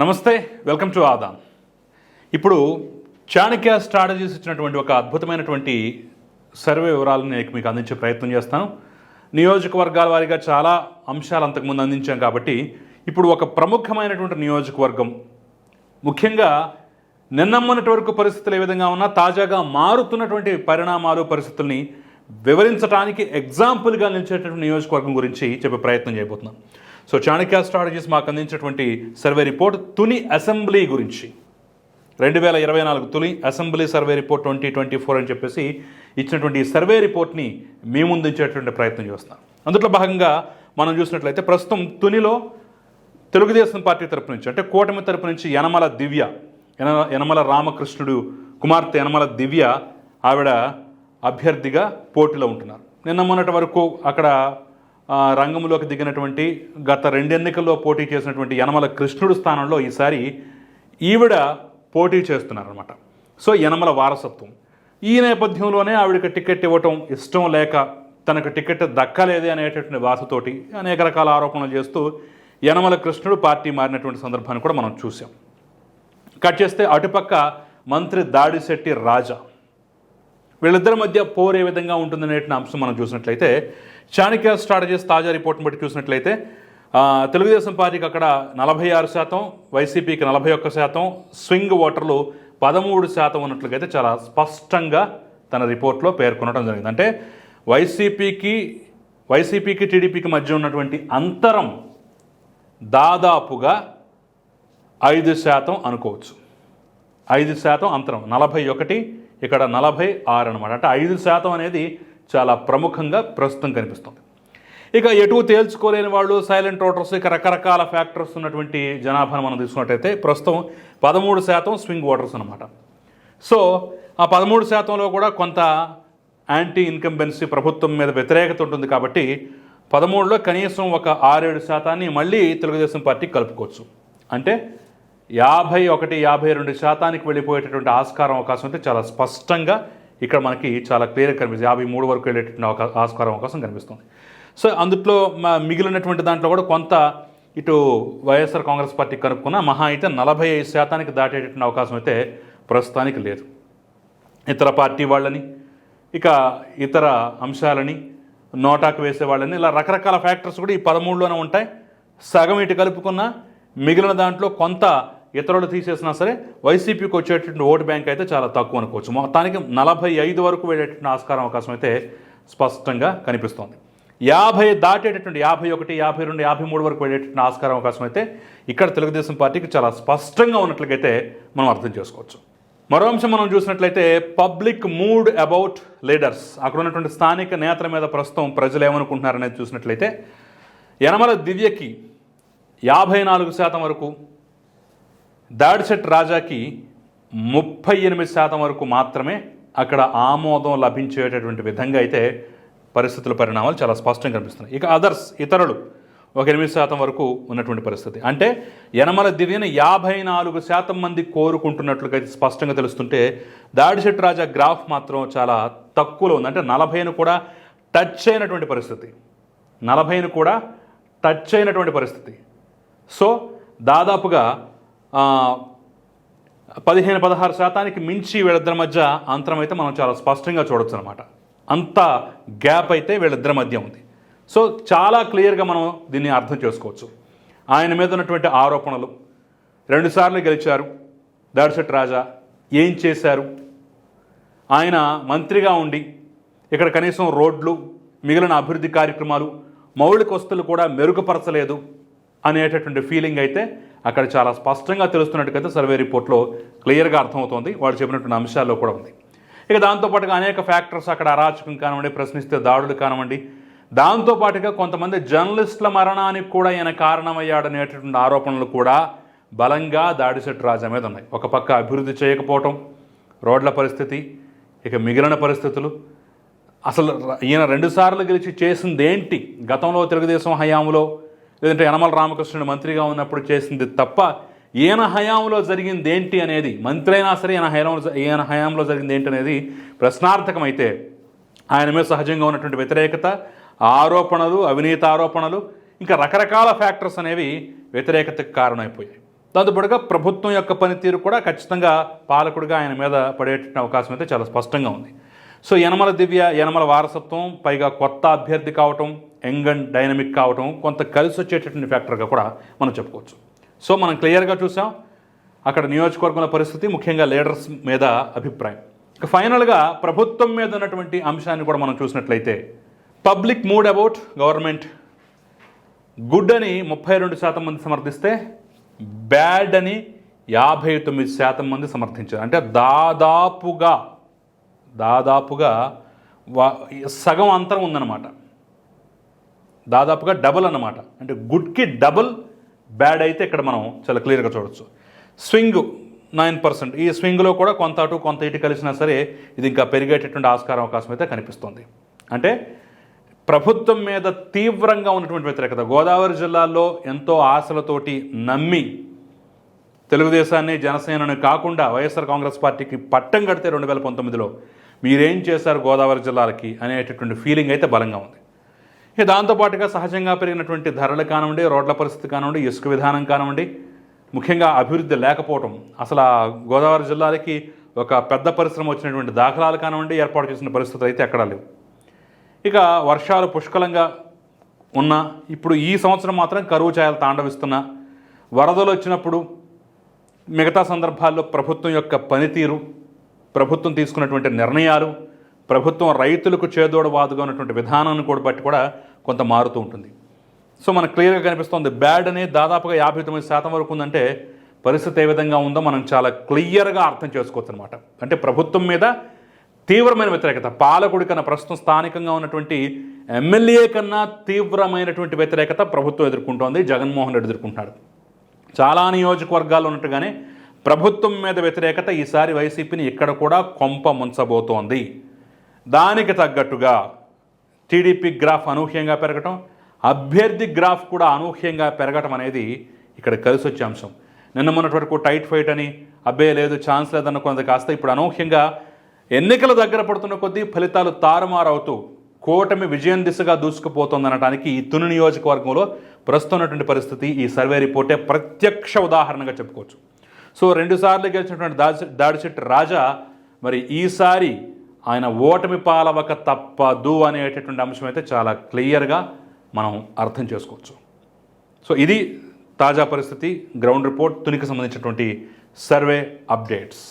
నమస్తే welcome to Aadan ఇప్పుడు Chanakya strategies ఇచ్చినటువంటి ఒక అద్భుతమైనటువంటి సర్వే వివరాలను నేను మీకు అందించే ప్రయత్నం చేస్తాను. నియోజకవర్గాల వారీగా చాలా అంశాలు అంతకుముందు అందించాం కాబట్టి ఇప్పుడు ఒక ప్రముఖమైనటువంటి నియోజకవర్గం. ముఖ్యంగా నిన్నమ్మన్నటి వరకు పరిస్థితులు ఏ విధంగా ఉన్నా తాజాగా మారుతున్నటువంటి పరిణామాలు పరిస్థితుల్ని వివరించడానికి ఎగ్జాంపుల్గా నిలిచేటటువంటి నియోజకవర్గం గురించి చెప్పే ప్రయత్నం చేయబోతున్నాం. సో చాణక్య స్ట్రాటజీస్ మాకు అందించినటువంటి సర్వే రిపోర్ట్ తుని అసెంబ్లీ గురించి. రెండు వేల ఇరవై నాలుగు తొలి assembly survey report twenty twenty four అని చెప్పేసి ఇచ్చినటువంటి సర్వే రిపోర్ట్ని మీ ముందుంచేటువంటి ప్రయత్నం చేస్తున్నాం. అందులో భాగంగా మనం చూసినట్లయితే ప్రస్తుతం తునిలో తెలుగుదేశం పార్టీ తరపు నుంచి అంటే కూటమి తరపు నుంచి యనమల దివ్య యన యనమల రామకృష్ణుడు కుమార్తె యనమల దివ్య ఆవిడ అభ్యర్థిగా పోటీలో ఉంటున్నారు. నిన్న మొన్నటి వరకు అక్కడ రంగంలోకి దిగినటువంటి గత రెండు ఎన్నికల్లో పోటీ చేసినటువంటి యనమల కృష్ణుడు స్థానంలో ఈసారి ఈవిడ పోటీ చేస్తున్నారనమాట సో యనమల వారసత్వం. ఈ నేపథ్యంలోనే ఆవిడకి టికెట్ ఇవ్వటం ఇష్టం లేక తనకు టికెట్ దక్కలేదు అనేటటువంటి వాసతోటి అనేక రకాల ఆరోపణలు చేస్తూ యనమల కృష్ణుడు పార్టీ మారినటువంటి సందర్భాన్ని కూడా మనం చూసాం కట్ చేస్తే అటుపక్క మంత్రి దాడిశెట్టి రాజా. వీళ్ళిద్దరి మధ్య పోరు ఏ విధంగా ఉంటుందనే అంశం మనం చూసినట్లయితే చాణక్య స్ట్రాటజీస్ తాజా రిపోర్ట్ని బట్టి చూసినట్లయితే తెలుగుదేశం పార్టీకి అక్కడ నలభై ఆరు శాతం వైసీపీకి నలభై ఒక్క శాతం స్వింగ్ ఓటర్లు పదమూడు శాతం ఉన్నట్లుగా అయితే చాలా స్పష్టంగా తన రిపోర్ట్లో పేర్కొనడం జరిగింది. అంటే వైసీపీకి వైసీపీకి టీడీపీకి మధ్య ఉన్నటువంటి అంతరం దాదాపుగా ఐదు శాతం అనుకోవచ్చు. ఐదు శాతం అంతరం. నలభై ఒకటి ఇక్కడ నలభై ఆరు అనమాట అంటే ఐదు శాతం అనేది చాలా ప్రముఖంగా ప్రస్తుతం కనిపిస్తుంది. ఇక ఎటు తేల్చుకోలేని వాళ్ళు సైలెంట్ ఓటర్స్ ఇక రకరకాల ఫ్యాక్టర్స్ ఉన్నటువంటి జనాభాను మనం తీసుకున్నట్టయితే ప్రస్తుతం పదమూడు శాతం స్వింగ్ ఓటర్స్ అనమాట సో ఆ పదమూడు శాతంలో కూడా కొంత యాంటీ ఇన్కంబెన్సీ ప్రభుత్వం మీద వ్యతిరేకత ఉంటుంది కాబట్టి పదమూడులో కనీసం ఒక ఆరేడు శాతాన్ని మళ్ళీ తెలుగుదేశం పార్టీకి కలుపుకోవచ్చు. అంటే యాభై ఒకటి యాభై రెండు శాతానికి వెళ్ళిపోయేటటువంటి ఆస్కారం అవకాశం అయితే చాలా స్పష్టంగా ఇక్కడ మనకి చాలా క్లియర్గా కనిపిస్తుంది. యాభై మూడు వరకు వెళ్ళేటటువంటి అవకా- ఆస్కారం అవకాశం కనిపిస్తుంది. సో అందులో మిగిలినటువంటి దాంట్లో కూడా కొంత ఇటు వైఎస్ఆర్ కాంగ్రెస్ పార్టీ కనుక్కున్న మహా అయితే నలభై ఐదు శాతానికి దాటేటటువంటి అవకాశం అయితే ప్రస్తుతానికి లేదు. ఇతర పార్టీ వాళ్ళని ఇక ఇతర అంశాలని నోటాకు వేసే వాళ్ళని ఇలా రకరకాల ఫ్యాక్టర్స్ కూడా ఈ పదమూడులోనే ఉంటాయి. సగం ఇటు కలుపుకున్న మిగిలిన దాంట్లో కొంత ఇతరులు తీసేసినా సరే వైసీపీకి వచ్చేటటువంటి ఓటు బ్యాంక్ అయితే చాలా తక్కువ అనుకోవచ్చు. మొత్తానికి నలభై ఐదు వరకు వెళ్ళేటటువంటి ఆస్కారం అవకాశం అయితే స్పష్టంగా కనిపిస్తోంది. యాభై దాటేటటువంటి యాభై ఒకటి యాభై రెండు యాభై మూడు వరకు వెళ్ళేటటువంటి ఆస్కారం అవకాశం అయితే ఇక్కడ తెలుగుదేశం పార్టీకి చాలా స్పష్టంగా ఉన్నట్లయితే మనం అర్థం చేసుకోవచ్చు. మరో అంశం మనం చూసినట్లయితే పబ్లిక్ మూడ్ అబౌట్ లీడర్స్. అక్కడ ఉన్నటువంటి స్థానిక నేతల మీద ప్రస్తుతం ప్రజలు ఏమనుకుంటున్నారనేది చూసినట్లయితే యనమల దివ్యకి యాభై నాలుగు శాతం వరకు దాడిశెట్ రాజాకి ముప్పై ఎనిమిది శాతం వరకు మాత్రమే అక్కడ ఆమోదం లభించేటటువంటి విధంగా అయితే పరిస్థితుల పరిణామాలు చాలా స్పష్టంగా కనిపిస్తున్నాయి. ఇక అదర్స్ ఇతరులు ఒక ఎనిమిది శాతం వరకు ఉన్నటువంటి పరిస్థితి. అంటే యనమల దివ్యను యాభై నాలుగు శాతం మంది కోరుకుంటున్నట్లుగా అయితే స్పష్టంగా తెలుస్తుంటే దాడిచెట్ రాజా గ్రాఫ్ మాత్రం చాలా తక్కువలో ఉంది. అంటే నలభైను కూడా టచ్ అయినటువంటి పరిస్థితి. నలభైను కూడా టచ్ అయినటువంటి పరిస్థితి. సో దాదాపుగా పదిహేను పదహారు శాతానికి మించి వీళ్ళిద్దరి మధ్య అంతరం అయితే మనం చాలా స్పష్టంగా చూడొచ్చు అనమాట అంత గ్యాప్ అయితే వీళ్ళిద్దరి మధ్య ఉంది. సో చాలా క్లియర్గా మనం దీన్ని అర్థం చేసుకోవచ్చు. ఆయన మీద ఉన్నటువంటి ఆరోపణలు. రెండుసార్లు గెలిచారు. దర్శట్ రాజా. ఏం చేశారు? ఆయన మంత్రిగా ఉండి ఇక్కడ కనీసం రోడ్లు మిగిలిన అభివృద్ధి కార్యక్రమాలు మౌలిక వస్తువులు కూడా మెరుగుపరచలేదు. అనేటటువంటి ఫీలింగ్ అయితే అక్కడ చాలా స్పష్టంగా తెలుస్తున్నట్టుగైతే సర్వే రిపోర్ట్లో క్లియర్గా అర్థమవుతోంది. వాళ్ళు చెప్పినటువంటి అంశాల్లో కూడా ఉంది. ఇక దాంతోపాటుగా అనేక ఫ్యాక్టర్స్ అక్కడ అరాచకం కానివ్వండి ప్రశ్నిస్తే దాడులు కానివ్వండి దాంతోపాటుగా కొంతమంది జర్నలిస్టుల మరణానికి కూడా ఈయన కారణమయ్యాడనేటటువంటి ఆరోపణలు కూడా బలంగా దాడిశెట్టి రాజా మీద ఉన్నాయి. ఒక పక్క అభివృద్ధి చేయకపోవటం రోడ్ల పరిస్థితి ఇక మిగిలిన పరిస్థితులు. అసలు ఈయన రెండుసార్లు గెలిచి చేసింది ఏంటి గతంలో తెలుగుదేశం హయాంలో లేదంటే యనమల రామకృష్ణుడు మంత్రిగా ఉన్నప్పుడు చేసింది తప్ప ఈయన హయాంలో జరిగింది ఏంటి అనేది మంత్రి అయినా సరే ఈయన హయాంలో ఈయన హయాంలో జరిగింది ఏంటి అనేది ప్రశ్నార్థకమైతే ఆయన మీద సహజంగా ఉన్నటువంటి వ్యతిరేకత ఆరోపణలు అవినీతి ఆరోపణలు ఇంకా రకరకాల ఫ్యాక్టర్స్ అనేవి వ్యతిరేకతకు కారణమైపోయాయి. దాంతోపాటుగా ప్రభుత్వం యొక్క పనితీరు కూడా ఖచ్చితంగా పాలకుడిగా ఆయన మీద పడేటువంటి అవకాశం అయితే చాలా స్పష్టంగా ఉంది. సో యనమల దివ్య యనమల వారసత్వం పైగా కొత్త అభ్యర్థి కావటం యంగ్ అండ్ డైనమిక్ కావటం కొంత కలిసి వచ్చేటటువంటి ఫ్యాక్టర్గా కూడా మనం చెప్పుకోవచ్చు. సో మనం క్లియర్గా చూసాం. అక్కడ నియోజకవర్గంలో పరిస్థితి ముఖ్యంగా లీడర్స్ మీద అభిప్రాయం. ఇక ఫైనల్గా ప్రభుత్వం మీద ఉన్నటువంటి అంశాన్ని కూడా మనం చూసినట్లయితే public mood about government. Good అని ముప్పై రెండు శాతం మంది సమర్థిస్తే బ్యాడ్ అని యాభై తొమ్మిది శాతం మంది సమర్థించారు. అంటే దాదాపుగా దాదాపుగా వా- సగం అంతరం ఉందన్నమాట. దాదాపుగా డబుల్ అన్నమాట. అంటే గుడ్కి డబుల్ బ్యాడ్ అయితే ఇక్కడ మనం చాలా క్లియర్గా చూడొచ్చు. Swing nine percent. ఈ స్వింగ్లో కూడా కొంత అటు కొంత ఇటు కలిసినా సరే ఇది ఇంకా పెరిగేటటువంటి ఆస్కారం అవకాశం అయితే కనిపిస్తుంది. అంటే ప్రభుత్వం మీద తీవ్రంగా ఉన్నటువంటి వ్యతిరేకత. గోదావరి జిల్లాలో ఎంతో ఆశలతోటి నమ్మి తెలుగుదేశాన్ని జనసేనని కాకుండా వైఎస్ఆర్ కాంగ్రెస్ పార్టీకి పట్టం కడితే రెండు వేల పంతొమ్మిదిలో మీరేం చేశారు గోదావరి జిల్లాలకి అనేటటువంటి ఫీలింగ్ అయితే బలంగా ఉంది. దాంతోపాటుగా సహజంగా పెరిగినటువంటి ధరలు కానివ్వండి రోడ్ల పరిస్థితి కానివ్వండి ఇసుక విధానం కానివ్వండి ముఖ్యంగా అభివృద్ధి లేకపోవడం అసలు ఆ గోదావరి జిల్లాలకి ఒక పెద్ద పరిశ్రమ వచ్చినటువంటి దాఖలాలు కానివ్వండి ఏర్పాటు చేసిన పరిస్థితులు అయితే ఎక్కడా లేవు. ఇక వర్షాలు పుష్కలంగా ఉన్న ఇప్పుడు ఈ సంవత్సరం మాత్రం కరువు ఛాయలు తాండవిస్తున్న వరదలు వచ్చినప్పుడు మిగతా సందర్భాల్లో ప్రభుత్వం యొక్క పనితీరు ప్రభుత్వం తీసుకున్నటువంటి నిర్ణయాలు ప్రభుత్వం రైతులకు చేదోడవాదుగా ఉన్నటువంటి విధానాన్ని కూడా బట్టి కూడా కొంత మారుతూ ఉంటుంది. సో మనకు క్లియర్గా కనిపిస్తుంది బ్యాడ్ అనేది దాదాపుగా యాభై తొమ్మిది శాతం వరకు ఉందంటే పరిస్థితి ఏ విధంగా ఉందో మనం చాలా క్లియర్గా అర్థం చేసుకోవచ్చు అనమాట అంటే ప్రభుత్వం మీద తీవ్రమైన వ్యతిరేకత పాలకుడి కన్నా ప్రస్తుతం స్థానికంగా ఉన్నటువంటి ఎమ్మెల్యే కన్నా తీవ్రమైనటువంటి వ్యతిరేకత ప్రభుత్వం ఎదుర్కొంటోంది జగన్మోహన్ రెడ్డి ఎదుర్కొంటున్నాడు. చాలా నియోజకవర్గాల్లో ఉన్నట్టుగానే ప్రభుత్వం మీద వ్యతిరేకత ఈసారి వైసీపీని ఇక్కడ కూడా కొంప ముంచబోతోంది. దానికి తగ్గట్టుగా టీడీపీ గ్రాఫ్ అనూహ్యంగా పెరగటం అభ్యర్థి గ్రాఫ్ కూడా అనూహ్యంగా పెరగటం అనేది ఇక్కడ కలిసి వచ్చే అంశం. నిన్న మొన్నటి వరకు టైట్ ఫైట్ అని అబ్బే లేదు ఛాన్స్ లేదన్న కొంత కాస్త ఇప్పుడు అనూహ్యంగా ఎన్నికల దగ్గర పడుతున్న కొద్దీ ఫలితాలు తారుమారవుతూ కూటమి విజయం దిశగా దూసుకుపోతుందనటానికి ఈ తుని నియోజకవర్గంలో ప్రస్తుతం ఉన్నటువంటి పరిస్థితి ఈ సర్వే రిపోర్టే ప్రత్యక్ష ఉదాహరణగా చెప్పుకోవచ్చు. సో రెండుసార్లు గెలిచినటువంటి దాడి దాడిశెట్టి రాజా మరి ఈసారి ఆయన ఓటమి పాలవక తప్పదు అనేటటువంటి అంశం అయితే చాలా క్లియర్గా మనం అర్థం చేసుకోవచ్చు. సో ఇది తాజా పరిస్థితి. గ్రౌండ్ రిపోర్ట్ తునికి సంబంధించినటువంటి సర్వే అప్డేట్స్.